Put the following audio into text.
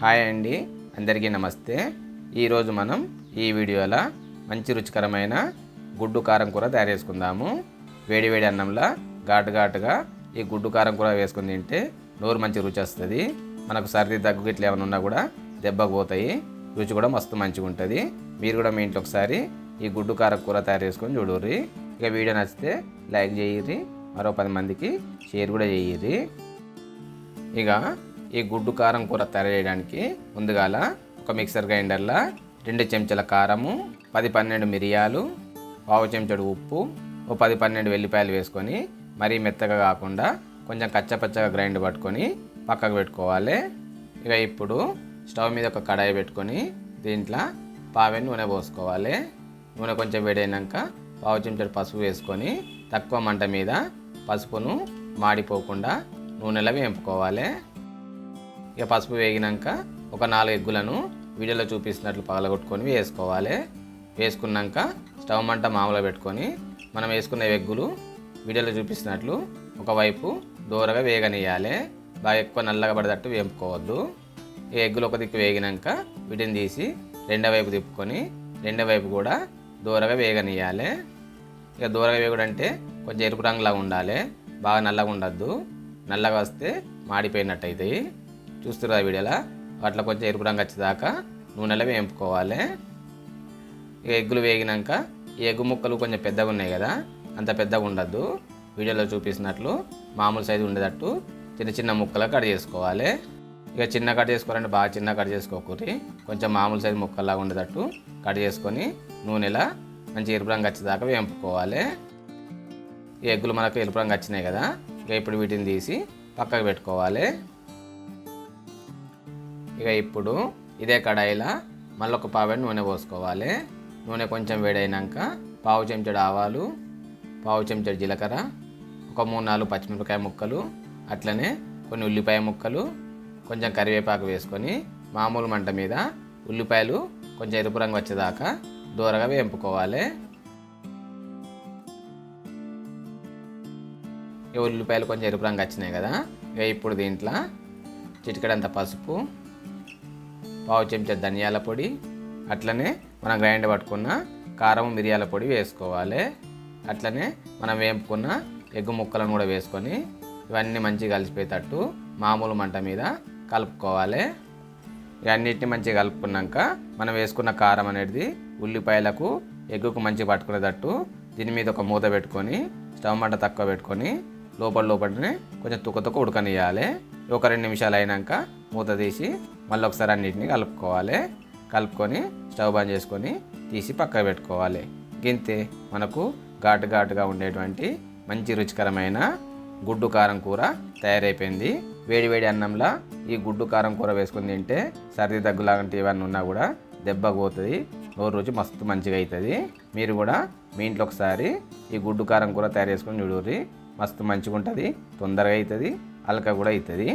Hi అండి. అందరికీ నమస్తే. ఈరోజు మనం ఈ వీడియోలో మంచి రుచికరమైన గుడ్డు కారం కూర తయారు చేసుకుందాము. వేడి వేడి అన్నంలో ఘాటు ఘాటుగా ఈ గుడ్డు కారం కూర వేసుకుని తింటే నోరు మంచి రుచి వస్తుంది. మనకు సర్ది దగ్గు ఇట్లా ఏమైనా ఉన్నా కూడా దెబ్బకు పోతాయి. రుచి కూడా మస్తు మంచిగా ఉంటుంది. మీరు కూడా మీ ఇంట్లో ఒకసారి ఈ గుడ్డు కారం కూర తయారు చేసుకొని చూడుర్రి. ఇక వీడియో నచ్చితే లైక్ చేయర్రి. మరో పది మందికి షేర్ కూడా చేయర్రి. ఇక ఈ గుడ్డు కారం కూర తయారు చేయడానికి ముందుగాల ఒక మిక్సర్ గ్రైండర్లో రెండు చెంచాల కారము పది పన్నెండు మిరియాలు పావు చెంచాడు ఉప్పు ఓ పది పన్నెండు వెల్లిపాయలు వేసుకొని మరీ మెత్తగా కాకుండా కొంచెం కచ్చపచ్చగా గ్రైండ్ పట్టుకొని పక్కకు పెట్టుకోవాలి. ఇక ఇప్పుడు స్టవ్ మీద ఒక కడాయి పెట్టుకొని దీంట్లో పావే నూనె పోసుకోవాలి. నూనె కొంచెం వేడైనాక పావు చెంచాడు పసుపు వేసుకొని తక్కువ మంట మీద పసుపును మాడిపోకుండా నూనెలో వేపుకోవాలి. ఇక పసుపు వేగినాక ఒక నాలుగు ఎగ్గులను వీడియోలో చూపిస్తున్నట్లు పగలగొట్టుకొని వేసుకోవాలి. వేసుకున్నాక స్టవ్ మంట మామూలుగా పెట్టుకొని మనం వేసుకున్న ఎగ్గులు వీడియోలో చూపిస్తున్నట్లు ఒకవైపు దూరగా వేగనియాలి బాగా ఎక్కువ నల్లగా పడేటట్టు వేపుకోవద్దు. ఈ ఎగ్గులు ఒక దిక్కు వేగినాక వీటిని తీసి రెండో వైపు తిప్పుకొని రెండో వైపు కూడా దూరగా వేగనియాలి ఇక దూరగా వేగుడంటే కొంచెం ఎరుపు రంగులాగా ఉండాలి. బాగా నల్లగా ఉండద్దు. నల్లగా వస్తే మాడిపోయినట్టు అవుతాయి చూస్తురా వీడియోలో? అట్లా కొంచెం ఎరుపు రంగు వచ్చేదాకా నూనెలో వేయింపుకోవాలి. ఎగ్గులు వేగినాక ఈ ఎగ్గు ముక్కలు కొంచెం పెద్దగా ఉన్నాయి కదా అంత పెద్దగా ఉండద్దు. వీడియోలో చూపిస్తున్నట్లు మామూలు సైజు ఉండేటట్టు చిన్న చిన్న ముక్కలు కట్ చేసుకోవాలి. ఇక చిన్న కట్ చేసుకోవాలంటే బాగా చిన్న కట్ చేసుకోకూరి కొంచెం మామూలు సైజు ముక్కల్లాగా ఉండేటట్టు కట్ చేసుకొని నూనెలా మంచి ఎరుపు రంగు వచ్చేదాకా వేంపుకోవాలి ఈ ఎగ్గులు మనకు ఎరుపు రంగు వచ్చినాయి కదా ఇక ఇప్పుడు వీటిని తీసి పక్కకు పెట్టుకోవాలి. ఇక ఇప్పుడు ఇదే కడాయిలో మళ్ళీ ఒక పావు నూనె పోసుకోవాలి. నూనె కొంచెం వేడైనాక పావు చెంచడు ఆవాలు పావు చెంచాడు జీలకర్ర ఒక మూడు నాలుగు పచ్చిమిరపకాయ ముక్కలు అట్లనే కొన్ని ఉల్లిపాయ ముక్కలు కొంచెం కరివేపాకు వేసుకొని మామూలు మంట మీద ఉల్లిపాయలు కొంచెం ఎరుపు రంగు వచ్చేదాకా దూరగా వేంపుకోవాలి. ఉల్లిపాయలు కొంచెం ఎరుపు రంగు వచ్చినాయి కదా ఇక ఇప్పుడు దీంట్లో చిటికడంత పసుపు పావు చెంచా ధనియాల పొడి అట్లనే మనం గ్రైండ్ పట్టుకున్న కారం మిరియాల పొడి వేసుకోవాలి. అట్లనే మనం వేపుకున్న ఎగ్గు ముక్కలను కూడా వేసుకొని ఇవన్నీ మంచిగా కలిసిపోయేటట్టు మామూలు మంట మీద కలుపుకోవాలి. ఇవన్నిటిని మంచిగా కలుపుకున్నాక మనం వేసుకున్న కారం అనేది ఉల్లిపాయలకు ఎగ్గుకు మంచిగా పట్టుకునేటట్టు దీని మీద ఒక మూత పెట్టుకొని స్టవ్ మంట తక్కువ పెట్టుకొని లోపల లోపలనే కొంచెం తుక్క తుక్క ఉడకనియాలి ఒక రెండు నిమిషాలు అయినాక మూత తీసి మళ్ళీ ఒకసారి అన్నిటిని కలుపుకోవాలి. కలుపుకొని స్టవ్ బంద్ చేసుకొని తీసి పక్కకు పెట్టుకోవాలి. గింతే మనకు ఘాటు ఘాటుగా ఉండేటువంటి మంచి రుచికరమైన గుడ్డు కారం కూర తయారైపోయింది. వేడి వేడి అన్నంలో ఈ గుడ్డు కారం కూర వేసుకొని తింటే సర్ది దగ్గు లాంటి ఏమన్నా ఉన్నా కూడా దెబ్బకు పోతుంది. నోరు రుచి మస్తు మంచిగా అవుతుంది మీరు కూడా మీ ఇంట్లో ఒకసారి ఈ గుడ్డు కారం కూర తయారు చేసుకొని చూడుర్రి. మస్తు మంచిగా ఉంటుంది తొందరగా అవుతుంది అలక కూడా అవుతుంది